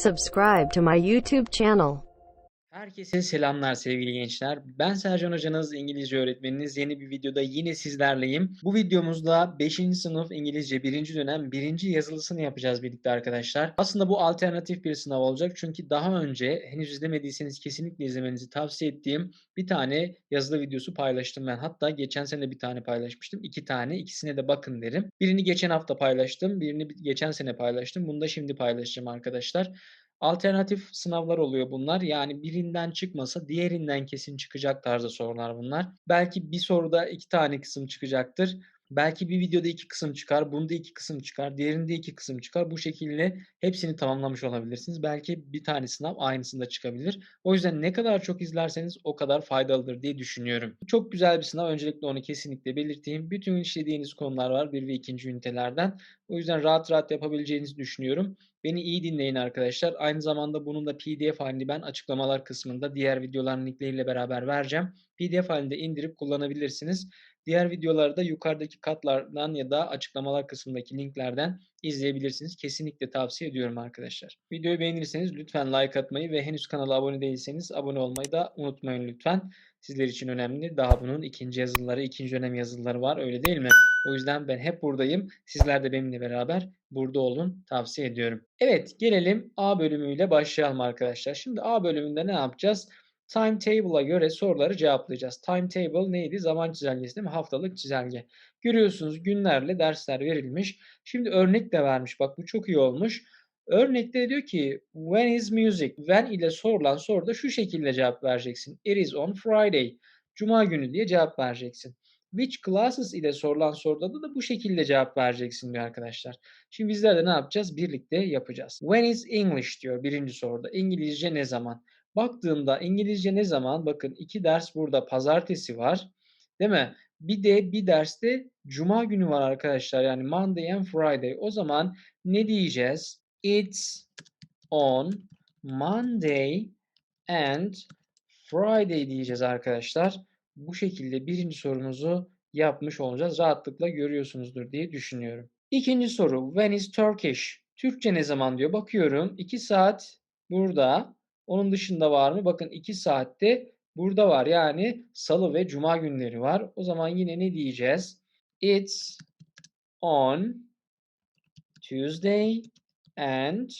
Subscribe to my YouTube channel. Herkese selamlar sevgili gençler. Ben Sercan Hocanız, İngilizce öğretmeniniz. Yeni bir videoda yine sizlerleyim. Bu videomuzda 5. sınıf İngilizce 1. dönem 1. yazılısını yapacağız birlikte arkadaşlar. Aslında bu alternatif bir sınav olacak. Çünkü daha önce henüz izlemediyseniz kesinlikle izlemenizi tavsiye ettiğim bir tane yazılı videosu paylaştım ben. Hatta geçen sene bir tane paylaşmıştım. İki tane. ikisine de bakın derim. Birini geçen hafta paylaştım. Birini geçen sene paylaştım. Bunu da şimdi paylaşacağım arkadaşlar. Alternatif sınavlar oluyor bunlar. Yani birinden çıkmasa diğerinden kesin çıkacak tarzda sorular bunlar. Belki bir soruda iki tane kısım çıkacaktır. Belki bir videoda iki kısım çıkar, bunda iki kısım çıkar, diğerinde iki kısım çıkar. Bu şekilde hepsini tamamlamış olabilirsiniz. Belki bir tane sınav aynısında çıkabilir. O yüzden ne kadar çok izlerseniz o kadar faydalıdır diye düşünüyorum. Çok güzel bir sınav. Öncelikle onu kesinlikle belirteyim. Bütün işlediğiniz konular var bir ve ikinci ünitelerden. O yüzden rahat rahat yapabileceğinizi düşünüyorum. Beni iyi dinleyin arkadaşlar. Aynı zamanda bunun da PDF halini ben açıklamalar kısmında diğer videoların linkleriyle beraber vereceğim. PDF halinde indirip kullanabilirsiniz. Diğer videoları da yukarıdaki katlardan ya da açıklamalar kısmındaki linklerden izleyebilirsiniz. Kesinlikle tavsiye ediyorum arkadaşlar. Videoyu beğenirseniz lütfen like atmayı ve henüz kanala abone değilseniz abone olmayı da unutmayın lütfen. Sizler için önemli. Daha bunun ikinci yazıları, ikinci dönem yazıları var öyle değil mi? O yüzden ben hep buradayım. Sizler de benimle beraber burada olun tavsiye ediyorum. Evet gelelim A bölümüyle başlayalım arkadaşlar. Şimdi A bölümünde ne yapacağız? Timetable'a göre soruları cevaplayacağız. Timetable neydi? Zaman çizelgesi değil mi? Haftalık çizelge. Görüyorsunuz günlerle dersler verilmiş. Şimdi örnek de vermiş. Bak bu çok iyi olmuş. Örnekte diyor ki when is music? When ile sorulan soruda şu şekilde cevap vereceksin. It is on Friday. Cuma günü diye cevap vereceksin. Which classes ile sorulan soruda da, bu şekilde cevap vereceksin diyor arkadaşlar. Şimdi bizler de ne yapacağız? Birlikte yapacağız. When is English diyor birinci soruda. İngilizce ne zaman? Baktığımda İngilizce ne zaman? Bakın iki ders burada pazartesi var. Değil mi? Bir de bir derste cuma günü var arkadaşlar. Yani Monday and Friday. O zaman ne diyeceğiz? It's on Monday and Friday diyeceğiz arkadaşlar. Bu şekilde birinci sorumuzu yapmış olacağız. Rahatlıkla görüyorsunuzdur diye düşünüyorum. İkinci soru. When is Turkish? Türkçe ne zaman diyor. Bakıyorum 2 saat burada. Onun dışında var mı? Bakın 2 saatte burada var. Yani salı ve cuma günleri var. O zaman yine ne diyeceğiz? It's on Tuesday and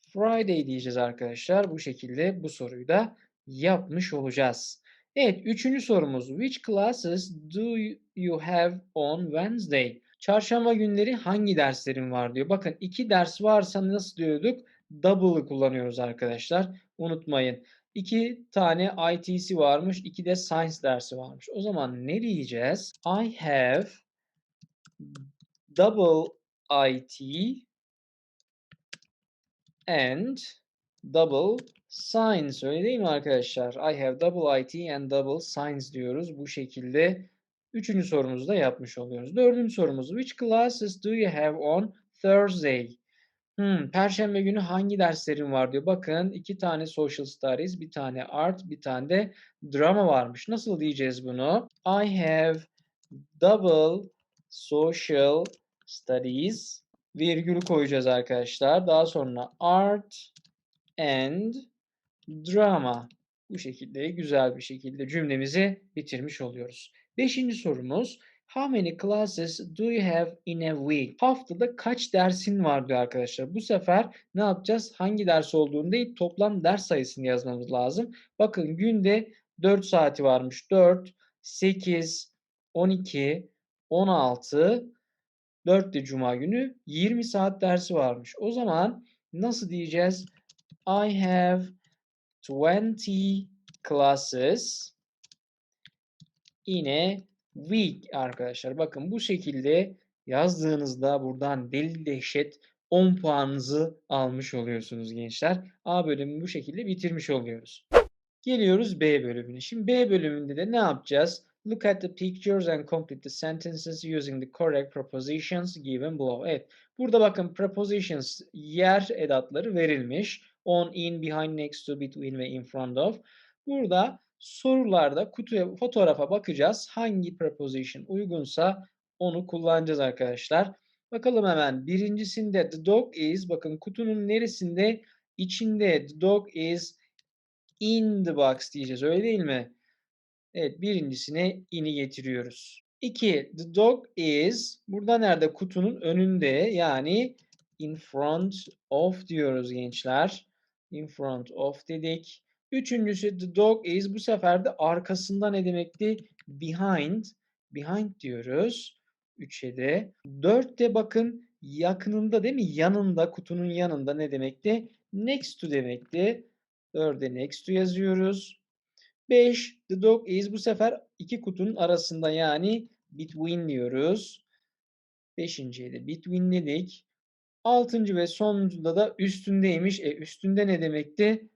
Friday diyeceğiz arkadaşlar. Bu şekilde bu soruyu da yapmış olacağız. Evet, üçüncü sorumuz. Which classes do you have on Wednesday? Çarşamba günleri hangi derslerin var diyor. Bakın iki ders varsa nasıl diyorduk? Double'ı kullanıyoruz arkadaşlar. Unutmayın. İki tane ITC varmış, iki de Science dersi varmış. O zaman ne diyeceğiz? I have double IT and double science öyle değil mi arkadaşlar? I have double IT and double science diyoruz. Bu şekilde üçüncü sorumuzu da yapmış oluyoruz. Dördüncü sorumuz. Which classes do you have on Thursday? Hmm, Perşembe günü hangi derslerin var diyor. Bakın iki tane social studies, bir tane art, bir tane de drama varmış. Nasıl diyeceğiz bunu? I have double social studies virgül koyacağız arkadaşlar. Daha sonra art and drama. Bu şekilde güzel bir şekilde cümlemizi bitirmiş oluyoruz. Beşinci sorumuz. How many classes do you have in a week? Haftada kaç dersin var diyor arkadaşlar. Bu sefer ne yapacağız? Hangi ders olduğunu değil toplam ders sayısını yazmamız lazım. Bakın günde 4 saati varmış. 4, 8, 12, 16, 4 de cuma günü 20 saat dersi varmış. O zaman nasıl diyeceğiz? I have 20 classes in a week arkadaşlar. Bakın bu şekilde yazdığınızda buradan deli dehşet 10 puanınızı almış oluyorsunuz gençler. A bölümünü bu şekilde bitirmiş oluyoruz. Geliyoruz B bölümüne. Şimdi B bölümünde de ne yapacağız? Look at the pictures and complete the sentences using the correct prepositions given below. Evet. Burada bakın prepositions yer edatları verilmiş. On, in, behind, next to, between ve in front of. Burada sorularda kutuya, fotoğrafa bakacağız. Hangi preposition uygunsa onu kullanacağız arkadaşlar. Bakalım hemen. Birincisinde the dog is bakın kutunun neresinde içinde. The dog is in the box diyeceğiz. Öyle değil mi? Evet birincisine in'i getiriyoruz. 2. The dog is burada nerede? Kutunun önünde yani in front of diyoruz gençler. In front of dedik. Üçüncüsü the dog is bu sefer de arkasında ne demekti? Behind. Behind diyoruz. 3'e de. 4'te bakın yakınında değil mi? Yanında kutunun yanında ne demekti? Next to demekti. 4'e next to yazıyoruz. 5. The dog is bu sefer iki kutunun arasında yani between diyoruz. Beşinciye de between dedik. Altıncı ve sonuncuda da üstündeymiş. E üstünde ne demekti?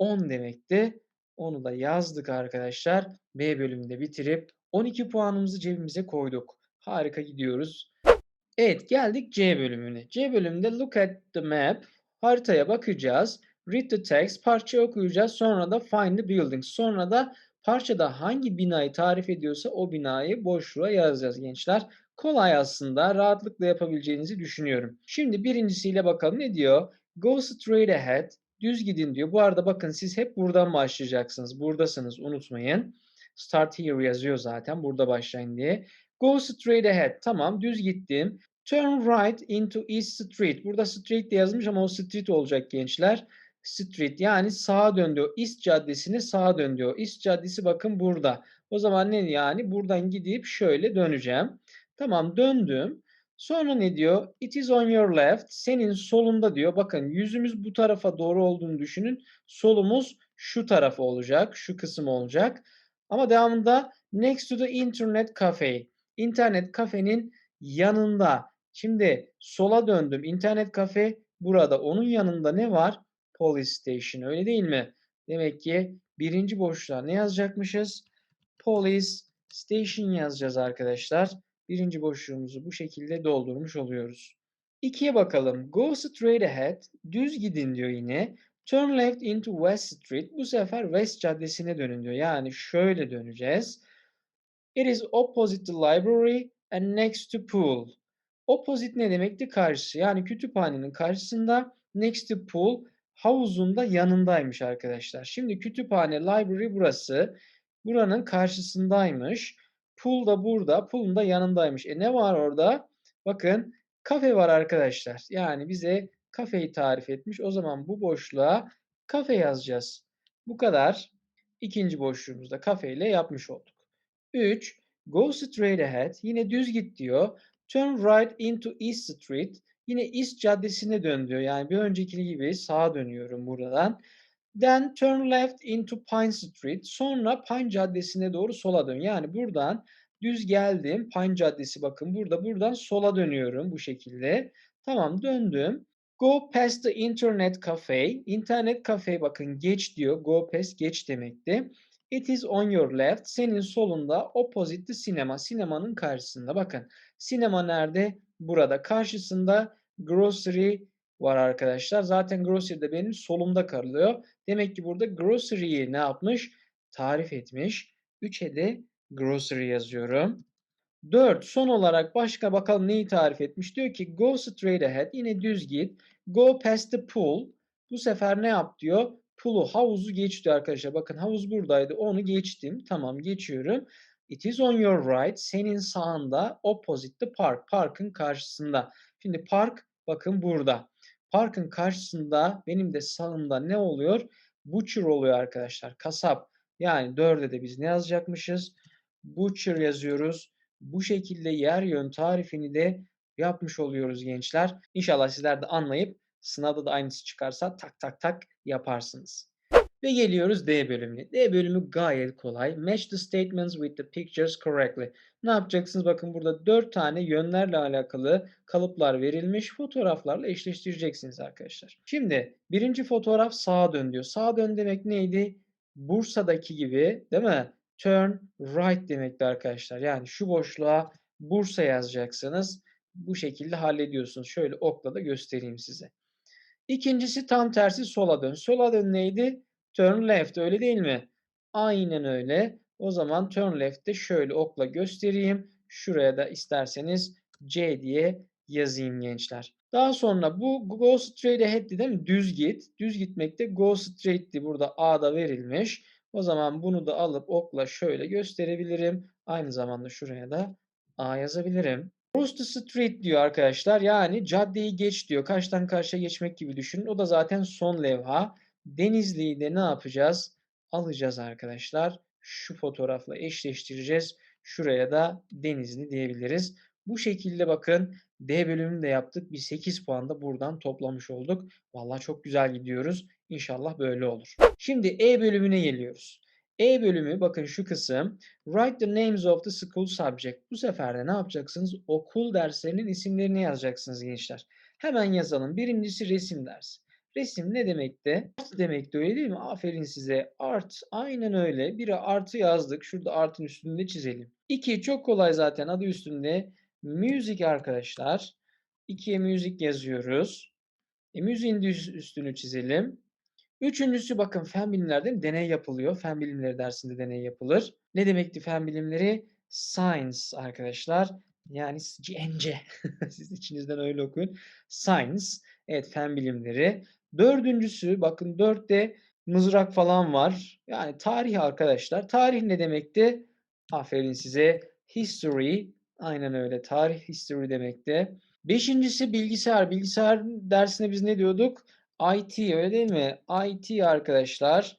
10 demekti. Onu da yazdık arkadaşlar. B bölümünde bitirip 12 puanımızı cebimize koyduk. Harika gidiyoruz. Evet geldik C bölümüne. C bölümünde look at the map. Haritaya bakacağız. Read the text. Parça okuyacağız. Sonra da find the building. Sonra da parçada hangi binayı tarif ediyorsa o binayı boşluğa yazacağız gençler. Kolay aslında. Rahatlıkla yapabileceğinizi düşünüyorum. Şimdi birincisiyle bakalım ne diyor? Go straight ahead. Düz gidin diyor. Bu arada bakın siz hep buradan başlayacaksınız. Buradasınız unutmayın. Start here yazıyor zaten. Burada başlayın diye. Go straight ahead. Tamam düz gittim. Turn right into East Street. Burada street de yazmış ama o street olacak gençler. Street yani sağa dön diyor. East Caddesi'ne sağa dön diyor. East Caddesi bakın burada. O zaman ne yani? Buradan gidip şöyle döneceğim. Tamam döndüm. Sonra ne diyor? It is on your left. Senin solunda diyor. Bakın yüzümüz bu tarafa doğru olduğunu düşünün. Solumuz şu tarafa olacak. Şu kısım olacak. Ama devamında next to the internet cafe. İnternet kafenin yanında. Şimdi sola döndüm. İnternet kafe burada. Onun yanında ne var? Police station. Öyle değil mi? Demek ki birinci boşluğa ne yazacakmışız? Police station yazacağız arkadaşlar. Birinci boşluğumuzu bu şekilde doldurmuş oluyoruz. İkiye bakalım. Go straight ahead. Düz gidin diyor yine. Turn left into West Street. Bu sefer West Caddesi'ne dönün diyor. Yani şöyle döneceğiz. It is opposite the library and next to pool. Opposite ne demekti? Karşı. Yani kütüphanenin karşısında next to pool havuzun da yanındaymış arkadaşlar. Şimdi kütüphane library burası. Buranın karşısındaymış. Pool da burada. Pool'un da yanındaymış. E ne var orada? Bakın kafe var arkadaşlar. Yani bize kafeyi tarif etmiş. O zaman bu boşluğa kafe yazacağız. Bu kadar. İkinci boşluğumuzda kafe ile yapmış olduk. 3. Go straight ahead. Yine düz git diyor. Turn right into East Street. Yine East Caddesi'ne dön diyor. Yani bir önceki gibi sağa dönüyorum buradan. Then turn left into Pine Street. Sonra Pine Caddesi'ne doğru sola dön. Yani buradan düz geldim. Pine Caddesi bakın burada. Buradan sola dönüyorum bu şekilde. Tamam döndüm. Go past the internet cafe. İnternet kafe bakın geç diyor. Go past geç demekti. It is on your left. Senin solunda opposite the cinema. Sinemanın karşısında. Bakın sinema nerede? Burada. Karşısında grocery var arkadaşlar. Zaten grocery de benim solumda kalıyor. Demek ki burada grocery'yi ne yapmış? Tarif etmiş. 3'e de grocery yazıyorum. 4. Son olarak başka bakalım neyi tarif etmiş? Diyor ki go straight ahead. Yine düz git. Go past the pool. Bu sefer ne yap diyor? Pool'u, havuzu geç diyor arkadaşlar. Bakın havuz buradaydı. Onu geçtim. Tamam geçiyorum. It is on your right. Senin sağında opposite the park. Parkın karşısında. Şimdi park bakın burada. Parkın karşısında benim de sağımda ne oluyor? Butcher oluyor arkadaşlar. Kasap. Yani 4'e de biz ne yazacakmışız? Butcher yazıyoruz. Bu şekilde yer yön tarifini de yapmış oluyoruz gençler. İnşallah sizler de anlayıp sınavda da aynısı çıkarsa tak tak tak yaparsınız. Ve geliyoruz D bölümüne. D bölümü gayet kolay. Match the statements with the pictures correctly. Ne yapacaksınız? Bakın burada 4 tane yönlerle alakalı kalıplar verilmiş. Fotoğraflarla eşleştireceksiniz arkadaşlar. Şimdi birinci fotoğraf sağa dön diyor. Sağa dön demek neydi? Bursa'daki gibi değil mi? Turn right demekti arkadaşlar. Yani şu boşluğa Bursa yazacaksınız. Bu şekilde hallediyorsunuz. Şöyle okla da göstereyim size. İkincisi tam tersi sola dön. Sola dön neydi? Turn left öyle değil mi? Aynen öyle. O zaman turn left'te şöyle okla göstereyim. Şuraya da isterseniz C diye yazayım gençler. Daha sonra bu go straight ahead'ti değil mi? Düz git. Düz gitmekte go straight'ti. Burada A'da verilmiş. O zaman bunu da alıp okla şöyle gösterebilirim. Aynı zamanda şuraya da A yazabilirim. Cross the street diyor arkadaşlar. Yani caddeyi geç diyor. Karşıdan karşıya geçmek gibi düşünün. O da zaten son levha. Denizli'yi de ne yapacağız? Alacağız arkadaşlar. Şu fotoğrafla eşleştireceğiz. Şuraya da Denizli diyebiliriz. Bu şekilde bakın D bölümünü de yaptık. Bir 8 puan da buradan toplamış olduk. Vallahi çok güzel gidiyoruz. İnşallah böyle olur. Şimdi E bölümüne geliyoruz. E bölümü bakın şu kısım. Write the names of the school subject. Bu sefer de ne yapacaksınız? Okul derslerinin isimlerini yazacaksınız gençler. Hemen yazalım. Birincisi resim dersi. Resim ne demekti? Art demekti öyle değil mi? Aferin size. Art. Aynen öyle. Biri artı yazdık. Şurada artın üstünde çizelim. İki çok kolay zaten adı üstünde. Music arkadaşlar. İkiye müzik yazıyoruz. E, müziğin üstünü çizelim. Üçüncüsü bakın fen bilimlerde deney yapılıyor. Fen bilimleri dersinde deney yapılır. Ne demekti fen bilimleri? Science arkadaşlar. Yani CNC. Siz içinizden öyle okuyun. Science. Evet fen bilimleri. Dördüncüsü bakın dörtte mızrak falan var. Yani tarih arkadaşlar. Tarih ne demekti? Aferin size. History. Aynen öyle. Tarih history demekti. Beşincisi bilgisayar. Bilgisayar dersinde biz ne diyorduk? IT öyle değil mi? IT arkadaşlar.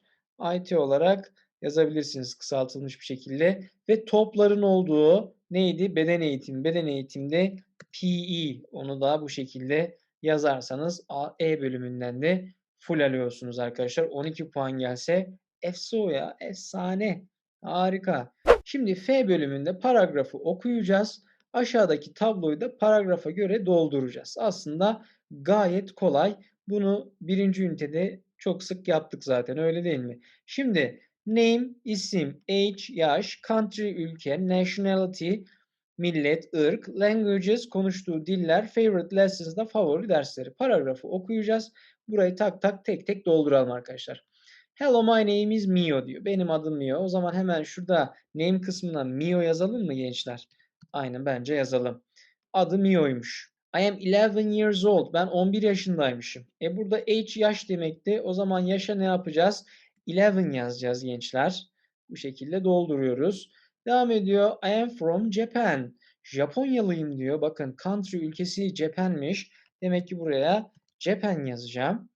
IT olarak yazabilirsiniz kısaltılmış bir şekilde. Ve topların olduğu neydi? Beden eğitimi. Beden eğitimde PE. Onu da bu şekilde yazarsanız E bölümünden de full alıyorsunuz arkadaşlar. 12 puan gelse efso ya efsane. Harika. Şimdi F bölümünde paragrafı okuyacağız. Aşağıdaki tabloyu da paragrafa göre dolduracağız. Aslında gayet kolay. Bunu birinci ünitede çok sık yaptık zaten öyle değil mi? Şimdi name, isim, age, yaş, country, ülke, nationality, millet, ırk, languages, konuştuğu diller, favorite lessons da favori dersleri. Paragrafı okuyacağız. Burayı tak tak tek tek dolduralım arkadaşlar. Hello my name is Mio diyor. Benim adım Mio. O zaman hemen şurada name kısmına Mio yazalım mı gençler? Aynen bence yazalım. Adı Mio'ymuş. I am 11 years old. Ben 11 yaşındaymışım. E burada age yaş demekti. O zaman yaşa ne yapacağız? 11 yazacağız gençler. Bu şekilde dolduruyoruz. Devam ediyor. I am from Japan. Japonyalıyım diyor. Bakın country ülkesi Japan'miş. Demek ki buraya Japan yazacağım.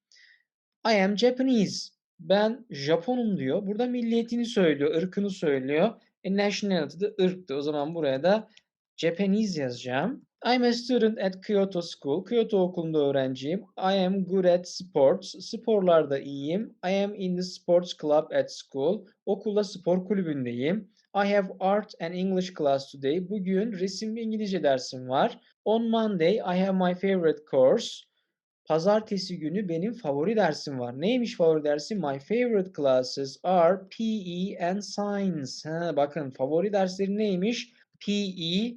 I am Japanese. Ben Japonum diyor. Burada milliyetini söylüyor, ırkını söylüyor. E nationality de ırktı. O zaman buraya da Japanese yazacağım. I'm a student at Kyoto School. Kyoto okulunda öğrenciyim. I am good at sports. Sporlarda iyiyim. I am in the sports club at school. Okulda spor kulübündeyim. I have art and English class today. Bugün resim ve İngilizce dersim var. On Monday I have my favorite course. Pazartesi günü benim favori dersim var. Neymiş favori dersim? My favorite classes are PE and Science. Ha, bakın favori dersleri neymiş? PE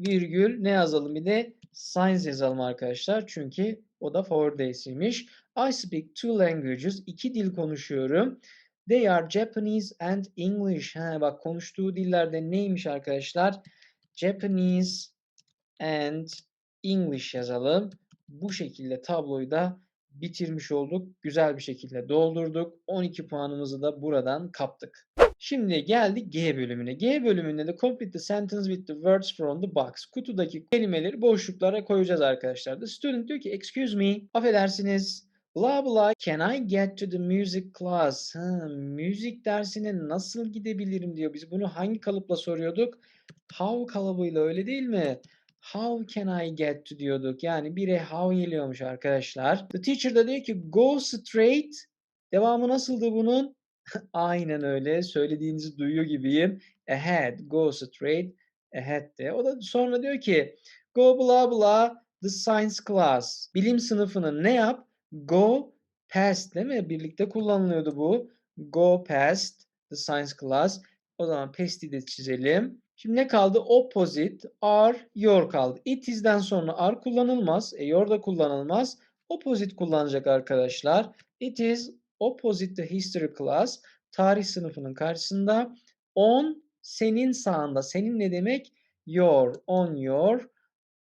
virgül ne yazalım bir de Science yazalım arkadaşlar. Çünkü o da favori dersiymiş. I speak two languages. iki dil konuşuyorum. They are Japanese and English. Ha, bak konuştuğu dillerde neymiş arkadaşlar? Japanese and English yazalım. Bu şekilde tabloyu da bitirmiş olduk. Güzel bir şekilde doldurduk. 12 puanımızı da buradan kaptık. Şimdi geldik G bölümüne. G bölümünde de complete the sentence with the words from the box. Kutudaki kelimeleri boşluklara koyacağız arkadaşlar. The student diyor ki excuse me, affedersiniz. Blah blah. Can I get to the music class? Ha, müzik dersine nasıl gidebilirim diyor. Biz bunu hangi kalıpla soruyorduk? How kalıbıyla öyle değil mi? How can I get to diyorduk. Yani bire how geliyormuş arkadaşlar. The teacher da diyor ki go straight. Devamı nasıldı bunun? Aynen öyle. Söylediğinizi duyuyor gibiyim. Ahead. Go straight. Ahead de. O da sonra diyor ki go blah blah the science class. Bilim sınıfını ne yap? Go past değil mi? Birlikte kullanılıyordu bu. Go past the science class. O zaman past'i de çizelim. Şimdi ne kaldı? Opposite, are, your kaldı. It is'den sonra are kullanılmaz. E, your da kullanılmaz. Opposite kullanacak arkadaşlar. It is opposite the history class. Tarih sınıfının karşısında. On, senin sağında. Senin ne demek? Your, on your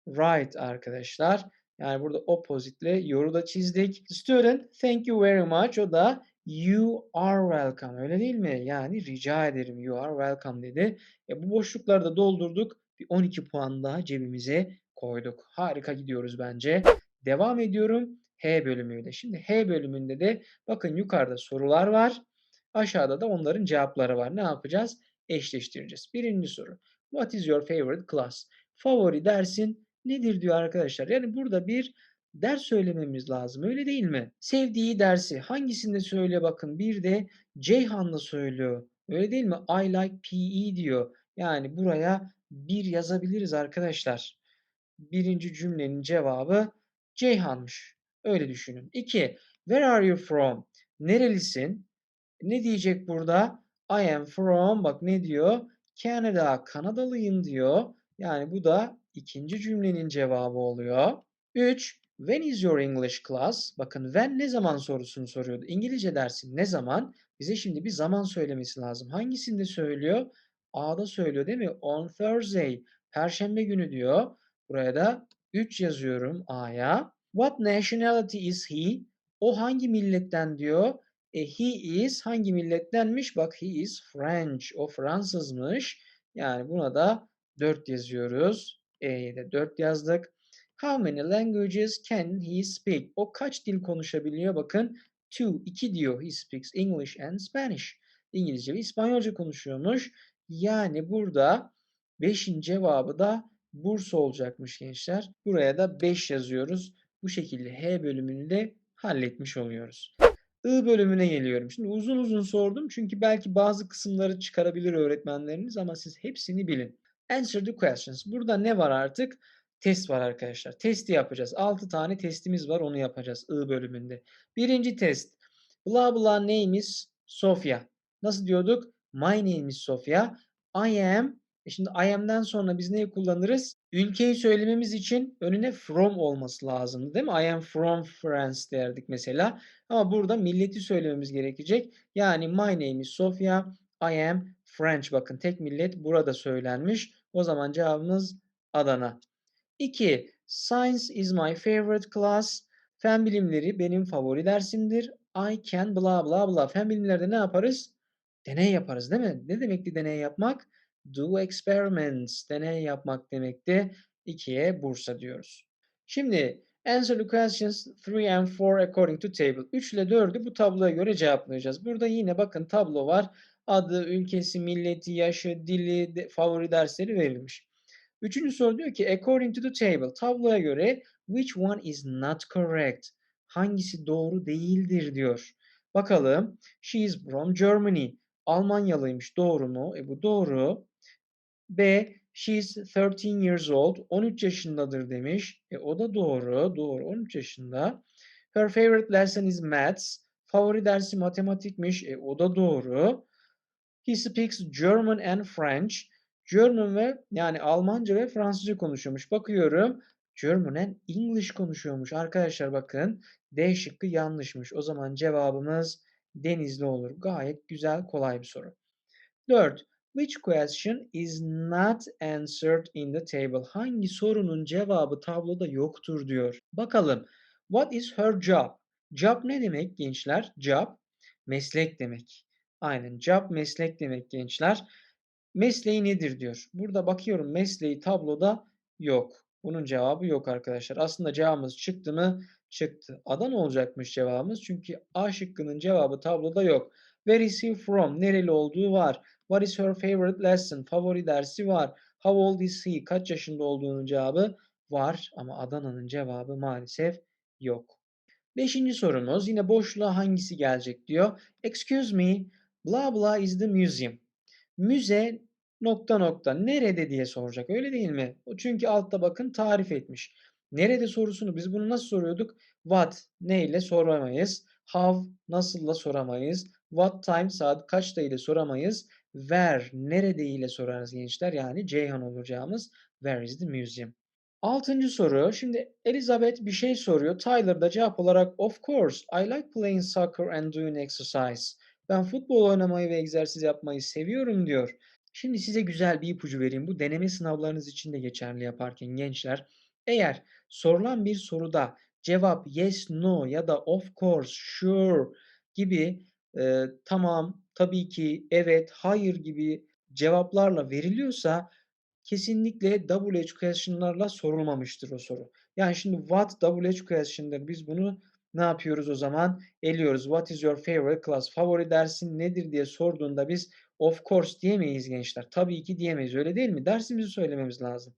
right arkadaşlar. Yani burada opposite'le you'ru da çizdik. Student, thank you very much. O da you are welcome. Öyle değil mi? Yani rica ederim. You are welcome dedi. E, bu boşlukları da doldurduk. Bir 12 puan daha cebimize koyduk. Harika gidiyoruz bence. Devam ediyorum H bölümüyle. Şimdi H bölümünde de bakın yukarıda sorular var. Aşağıda da onların cevapları var. Ne yapacağız? Eşleştireceğiz. Birinci soru. What is your favorite class? Favori dersin nedir diyor arkadaşlar. Yani burada bir ders söylememiz lazım. Öyle değil mi? Sevdiği dersi hangisinde söyle bakın. Bir de Ceyhan'la söylüyor. Öyle değil mi? I like PE diyor. Yani buraya bir yazabiliriz arkadaşlar. Birinci cümlenin cevabı Ceyhan'mış. Öyle düşünün. 2. Where are you from? Nerelisin? Ne diyecek burada? I am from. Bak ne diyor? Canada. Kanadalıyım diyor. Yani bu da ikinci cümlenin cevabı oluyor. 3. When is your English class? Bakın when ne zaman sorusunu soruyordu. İngilizce dersin ne zaman? Bize şimdi bir zaman söylemesi lazım. Hangisinde söylüyor? A'da söylüyor değil mi? On Thursday. Perşembe günü diyor. Buraya da 3 yazıyorum A'ya. What nationality is he? O hangi milletten diyor? E, he is hangi millettenmiş? Bak he is French. O Fransızmış. Yani buna da 4 yazıyoruz. E'ye de 4 yazdık. How many languages can he speak? O kaç dil konuşabiliyor? Bakın two, 2 diyor. He speaks English and Spanish. İngilizce ve İspanyolca konuşuyormuş. Yani burada 5'in cevabı da Bursa olacakmış gençler. Buraya da 5 yazıyoruz. Bu şekilde H bölümünü de halletmiş oluyoruz. I bölümüne geliyorum. Şimdi uzun uzun sordum çünkü belki bazı kısımları çıkarabilir öğretmenleriniz ama siz hepsini bilin. Answer the questions. Burada ne var artık? Test var arkadaşlar. Testi yapacağız. 6 tane testimiz var onu yapacağız I bölümünde. Birinci test. Blah blah name is Sofia. Nasıl diyorduk? My name is Sofia. I am e şimdi I am'den sonra biz neyi kullanırız? Ülkeyi söylememiz için önüne from olması lazımdı değil mi? I am from France derdik mesela. Ama burada milleti söylememiz gerekecek. Yani my name is Sofia. I am French. Bakın tek millet burada söylenmiş. O zaman cevabımız Adana. 2. Science is my favorite class. Fen bilimleri benim favori dersimdir. I can blah blah blah. Fen bilimlerde ne yaparız? Deney yaparız değil mi? Ne demekti deney yapmak? Do experiments. Deney yapmak demekti. 2'ye Bursa diyoruz. Şimdi answer the questions 3 and 4 according to table. 3 ile 4'ü bu tabloya göre cevaplayacağız. Burada yine bakın tablo var. Adı, ülkesi, milleti, yaşı, dili, de, favori dersleri verilmiş. Üçüncü soru diyor ki according to the table. Tabloya göre which one is not correct? Hangisi doğru değildir diyor. Bakalım. She is from Germany. Almanyalıymış. Doğru mu? E bu doğru. B. She is 13 years old. 13 yaşındadır demiş. E o da doğru. Doğru. 13 yaşında. Her favorite lesson is maths. Favori dersi matematikmiş. E o da doğru. He speaks German and French. German ve yani Almanca ve Fransızca konuşuyormuş. Bakıyorum. German and English konuşuyormuş. Arkadaşlar bakın. D şıkkı yanlışmış. O zaman cevabımız Denizli olur. Gayet güzel, kolay bir soru. 4. Which question is not answered in the table? Hangi sorunun cevabı tabloda yoktur diyor. Bakalım. What is her job? Job ne demek gençler? Job meslek demek. Aynen job meslek demek gençler. Mesleği nedir diyor. Burada bakıyorum mesleği tabloda yok. Bunun cevabı yok arkadaşlar. Aslında cevabımız çıktı mı? Çıktı. Adana olacakmış cevabımız. Çünkü A şıkkının cevabı tabloda yok. Where is he from? Nereli olduğu var. What is her favorite lesson? Favori dersi var. How old is he? Kaç yaşında olduğunun cevabı var. Ama Adana'nın cevabı maalesef yok. Beşinci sorumuz yine boşluğa hangisi gelecek diyor. Excuse me, blah blah is the museum. Müze nokta nokta nerede diye soracak öyle değil mi? Çünkü altta bakın tarif etmiş. Nerede sorusunu biz bunu nasıl soruyorduk? What ne ile soramayız. How nasılla soramayız. What time saat kaçta ile soramayız. Where nerede ile sorarız gençler. Yani Ceyhan olacağımız Where is the museum? Altıncı soru. Şimdi Elizabeth bir şey soruyor. Tyler da cevap olarak Of course I like playing soccer and doing exercise. Ben futbol oynamayı ve egzersiz yapmayı seviyorum diyor. Şimdi size güzel bir ipucu vereyim. Bu deneme sınavlarınız için de geçerli yaparken gençler. Eğer sorulan bir soruda cevap yes, no ya da of course, sure gibi, eee, tamam, tabii ki, evet, hayır gibi cevaplarla veriliyorsa kesinlikle WH question'larla sorulmamıştır o soru. Yani şimdi what WH question'dır. Biz bunu ne yapıyoruz o zaman? Eliyoruz. What is your favorite class? Favori dersin nedir diye sorduğunda biz of course diyemeyiz gençler. Tabii ki diyemeyiz. Öyle değil mi? Dersimizi söylememiz lazım.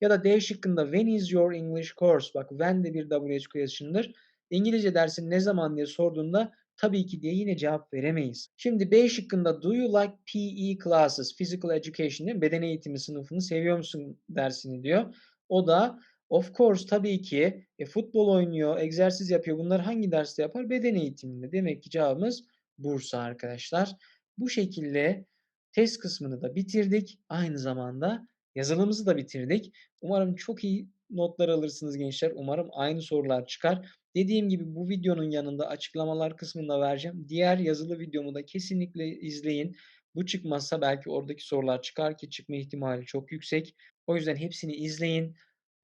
Ya da D şıkkında when is your English course? Bak when de bir WH question'dır. İngilizce dersin ne zaman diye sorduğunda tabii ki diye yine cevap veremeyiz. Şimdi B şıkkında do you like PE classes? Physical education değil mi? Beden eğitimi sınıfını seviyor musun dersini diyor. O da of course tabii ki e, futbol oynuyor, egzersiz yapıyor. Bunlar hangi derste yapar? Beden eğitiminde. Demek ki cevabımız Bursa arkadaşlar. Bu şekilde test kısmını da bitirdik. Aynı zamanda yazılımımızı da bitirdik. Umarım çok iyi notlar alırsınız gençler. Umarım aynı sorular çıkar. Dediğim gibi bu videonun yanında açıklamalar kısmında vereceğim. Diğer yazılı videomu da kesinlikle izleyin. Bu çıkmazsa belki oradaki sorular çıkar ki çıkma ihtimali çok yüksek. O yüzden hepsini izleyin.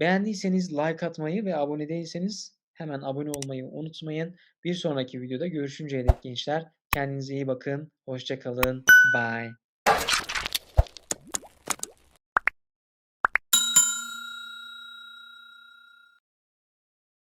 Beğendiyseniz like atmayı ve abone değilseniz hemen abone olmayı unutmayın. Bir sonraki videoda görüşünceye dek gençler kendinize iyi bakın. Hoşça kalın. Bye.